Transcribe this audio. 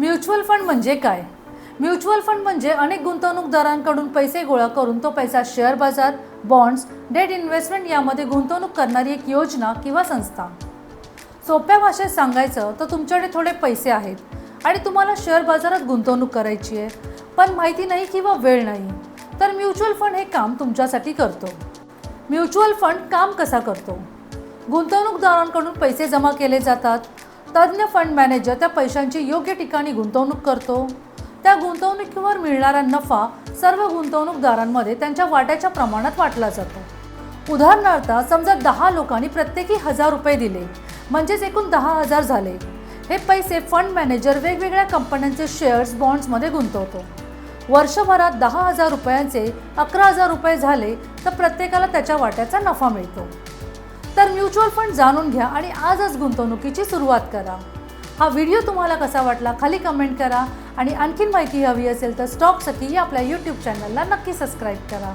Mutual fund म्हणजे काय? Mutual fund म्हणजे अनेक गुंतवणूकदारांकडून पैसे गोळा करून तो पैसा शेअर बाजार बॉन्ड्स डेट इन्व्हेस्टमेंट यामध्ये गुंतवणूक करणारी एक योजना किंवा संस्था. सोप्या भाषेत सांगायचं तर तुमच्याकडे थोडे पैसे आहेत आणि तुम्हाला शेअर बाजारात गुंतवणूक करायची आहे पण माहिती नाही किंवा वेळ नाही. तर म्युच्युअल फंड हे काम तुमच्यासाठी करतो. म्युच्युअल फंड काम कसा करतो? गुंतवणूकदारांकडून पैसे जमा केले जातात तज्ज्ञ फंड मॅनेजर त्या पैशांची योग्य ठिकाणी गुंतवणूक करतो. त्या गुंतवणुकीवर मिळणारा नफा सर्व गुंतवणूकदारांमध्ये त्यांच्या वाट्याच्या प्रमाणात वाटला जातो. उदाहरणार्थ समजा दहा लोकांनी प्रत्येकी हजार रुपये दिले म्हणजेच एकूण दहा हजार झाले. हे पैसे फंड मॅनेजर वेगवेगळ्या कंपन्यांचे शेअर्स बॉन्ड्समध्ये गुंतवतो. वर्षभरात दहा हजार रुपयांचे अकरा हजार रुपये झाले तर प्रत्येकाला त्याच्या वाट्याचा नफा मिळतो. तर म्युच्युअल फंड जाणून घ्या आणि आजच गुंतवणुकीची सुरुवात करा. हा व्हिडिओ तुम्हाला कसा वाटला खाली कमेंट करा आणि आणखीन माहिती हवी असेल तर स्टॉक सखी या आपल्या यूट्यूब चॅनलला नक्की सबस्क्राईब करा.